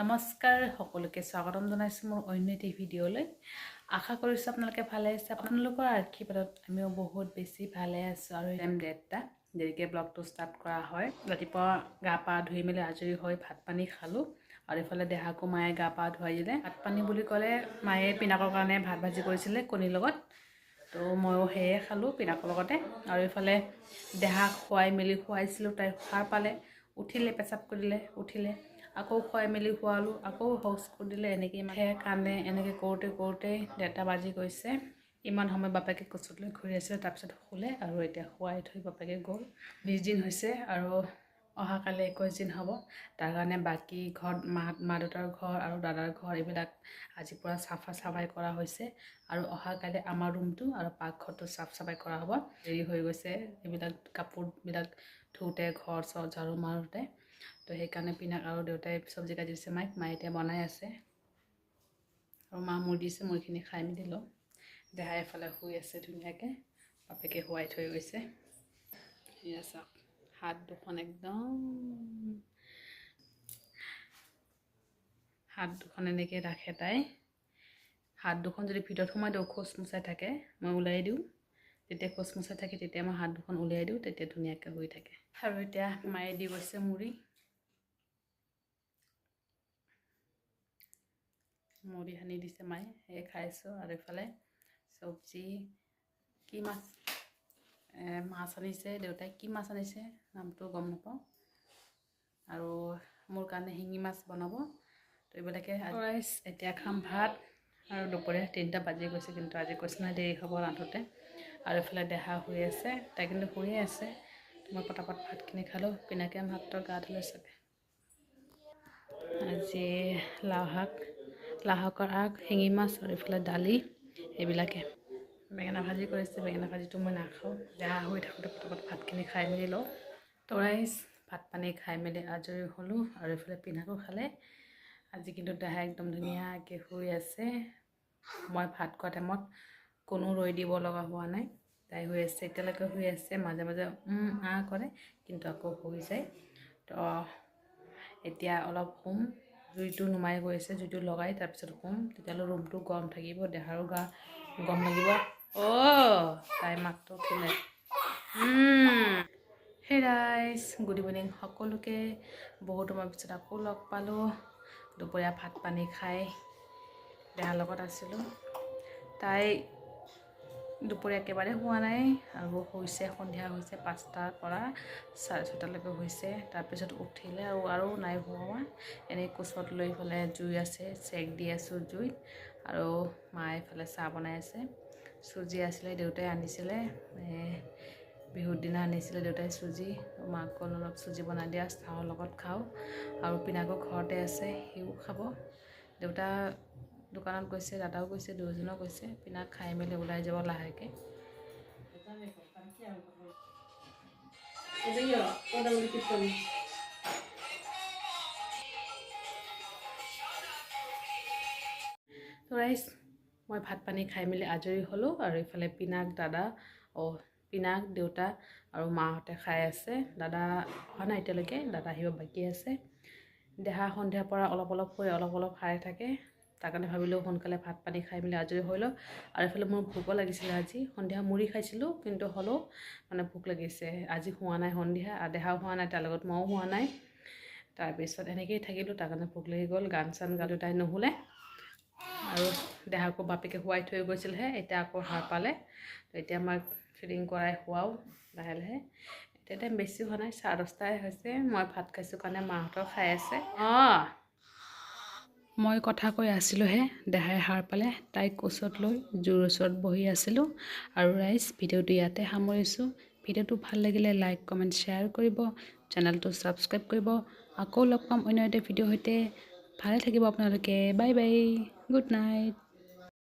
নমস্কাৰ সকলোকে স্বাগতম জনাইছোঁ মোৰ অন্য এটি ভিডিঅ'লৈ। আশা কৰিছোঁ আপোনালোকে ভালে আছে। আপোনালোকৰ আশীৰ্বাদত আমিও বহুত বেছি ভালে আছোঁ আৰু টাইম ডেৰটা দেৰিকৈ ব্লগটো ষ্টাৰ্ট কৰা হয়। ৰাতিপুৱা গা পা ধুই মেলি আজৰি হৈ ভাত পানী খালোঁ আৰু এইফালে দেহাকো মায়ে গা পা ধুৱাই দিলে। ভাত পানী বুলি ক'লে মায়ে পিনাকৰ কাৰণে ভাত ভাজি কৰিছিলে কণীৰ লগত। তো ময়ো সেয়ে খালোঁ পিনাকৰ লগতে। আৰু এইফালে দেহাক খুৱাই মেলি খুৱাইছিলোঁ তাই সাৰ পালে উঠিলে পেচাব কৰিলে উঠিলে। আকৌ খুৱাই মেলি খোৱালোঁ আকৌ শৌচ দিলে এনেকৈ সেয়া কান্দে এনেকৈ কৰোঁতে কৰোঁতে ডেৰটা বাজি গৈছে। ইমান সময় বাপেকে কোচত লৈ ঘূৰি আছিলে তাৰপিছত শুলে আৰু এতিয়া শুৱাই থৈ বাপেকে গ'ল। বিছ দিন হৈছে আৰু অহাকালি একৈছ দিন হ'ব। তাৰ কাৰণে বাকী ঘৰত মা মা দেউতাৰ ঘৰ আৰু দাদাৰ ঘৰ এইবিলাক আজিৰ পৰা চাফা চাফাই কৰা হৈছে আৰু অহাকালি আমাৰ ৰুমটো আৰু পাকঘৰটো চাফ চাফাই কৰা হ'ব। দেৰি হৈ গৈছে এইবিলাক কাপোৰবিলাক ধুওঁতে ঘৰ চৰ ঝাৰু মাৰোঁতে তো সেইকাৰণে পিনাক আৰু দেউতাই চব্জি কাটি দিছে মাইক মায়ে এতিয়া বনাই আছে। আৰু মা মুড়ি দিছে মুড়িখিনি খাই মেলি লওঁ। দেহাই এফালে শুই আছে ধুনীয়াকৈ বাপেকে শুৱাই থৈ গৈছে। সেয়া চাওক হাত দুখন একদম। হাত দুখন এনেকৈ ৰাখে তাই। হাত দুখন যদি ভিতৰত সোমাই দিওঁ খোজ মোচাই থাকে মই ওলাই দিওঁ। যেতিয়া খোজ মোচাই থাকে তেতিয়া মই হাত দুখন উলিয়াই দিওঁ তেতিয়া ধুনীয়াকৈ শুই থাকে। আৰু এতিয়া মায়ে দি গৈছে মুড়ি। মুড়ি সানি দিছে মায়ে সেয়ে খাইছোঁ আৰু এইফালে চব্জি। কি মাছ? মাছ আনিছে দেউতাই কি মাছ আনিছে নামটো গম নাপাওঁ। আৰু মোৰ কাৰণে শিঙি মাছ বনাব। তো এইবিলাকে এতিয়া খাম ভাত আৰু দুপৰীয়া তিনিটা বাজি গৈছে কিন্তু আজি কৈছে নাই দেৰি হ'ব ৰান্ধোতে। আৰু এইফালে দেহা শুই আছে তাই কিন্তু শুয়ে আছে। মই পটাপট ভাতখিনি খালোঁ পিনাকে মাত্ৰ গা ধুলে চাগে। আজি লাও শাক। লাও শাকৰ আগ শিঙি মাছ আৰু এইফালে দালি এইবিলাকে। বেঙেনা ভাজি কৰিছে বেঙেনা ভাজিটো মই নাখাওঁ। দেহা শুই থাকোঁতে পটাপট ভাতখিনি খাই মেলি লওঁ। তৰাইছ ভাত পানী খাই মেলি আজৰি হ'লোঁ আৰু এইফালে পিনাকো খালে। আজি কিন্তু দেহা একদম ধুনীয়াকৈ শুই আছে। মই ভাত খোৱা টাইমত কোনো ৰৈ দিব লগা হোৱা নাই। তাই শুই আছে এতিয়ালৈকে শুই আছে মাজে মাজে আ কৰে কিন্তু আকৌ শুই যায়। তো এতিয়া অলপ শুম। জুইটো নুমাই গৈছে জুইটো লগাই তাৰপিছত শুম তেতিয়াহ'লে ৰুমটো গৰম থাকিব দেহাৰো গা গৰম লাগিব। অ' তাই মাকটো উঠিলে হে ৰাইজ গুড ইভিনিং সকলোকে। বহুত সময় পিছত আকৌ লগ পালোঁ। দুপৰীয়া ভাত পানী খাই দেহাৰ লগত আছিলোঁ। তাই দুপৰীয়া একেবাৰে হোৱা নাই। আৰু হৈছে সন্ধিয়া হৈছে পাঁচটাৰ পৰা চাৰে ছটালৈকে হৈছে তাৰপিছত উঠিলে আৰু আৰু নাই হোৱা এনেই কোচত লৈ পেলাই জুই আছে চেক দি আছোঁ জুইত। আৰু মায়ে এইফালে চাহ বনাই আছে। চুজি আছিলে দেউতাই আনিছিলে। বিহুৰ দিনা আনিছিলে দেউতাই চুজি। মাক অলপ চুজি বনাই দিয়া চাহৰ লগত খাওঁ। আৰু পিনাকো ঘৰতে আছে সিও খাব। দেউতা দোকানত গৈছে দাদাও গৈছে দুয়োজনো গৈছে পিনাক খাই মেলি ওলাই যাব লাহেকৈ। ৰাইজ মই ভাত পানী খাই মেলি আজৰি হ'লোঁ আৰু এইফালে পিনাক দাদা অঁ পিনাক দেউতা আৰু মাহঁতে খাই আছে। দাদা অহা নাই এতিয়ালৈকে দাদা আহিব বাকী আছে। দেহা সন্ধিয়াৰ পৰা অলপ অলপ হৈ অলপ অলপ খাই থাকে। তাৰ কাৰণে ভাবিলোঁ সোনকালে ভাত পানী খাই মেলি আজৰি হৈ লওঁ। আৰু এইফালে মোৰ ভোকো লাগিছিলে আজি। সন্ধিয়া মুড়ি খাইছিলোঁ কিন্তু হ'লেও মানে ভোক লাগিছে। আজি হোৱা নাই সন্ধিয়া দেহাও হোৱা নাই তাৰ লগত ময়ো হোৱা নাই। তাৰপিছত এনেকৈয়ে থাকিলোঁ তাৰ কাৰণে ভোক লাগি গ'ল গান চান গালোঁ তাই নুশুলে। আৰু দেহাকো বাপেকে শুৱাই থৈ গৈছিলহে এতিয়া আকৌ সাৰ পালে। এতিয়া মই ফিডিং কৰাই শুৱাওঁ লাহে লাহে। এতিয়া টাইম বেছি হোৱা নাই চাৰে দহটাই হৈছে মই ভাত খাইছোঁ কাৰণে মাহঁতৰ খাই আছে। অঁ। মই কথা কৈ আছিলোঁহে, দেহাই সাৰ পালে। তাইক ওচৰত লৈ জোৰ ওচৰত বহি আছিলোঁ আৰু ৰাইজ ভিডিঅ'টো ইয়াতে সামৰিছোঁ। ভিডিঅ'টো ভালো লাগিলে লাইক, কমেণ্ট, শ্বেয়াৰ কৰিব। চেনেলটো ছাবস্ক্ৰাইব কৰিব। আকৌ লগ পাম অন্য এটা ভিডিঅ'ৰ সৈতে। ভালে থাকিব আপোনালোকে। Bye bye. Good night.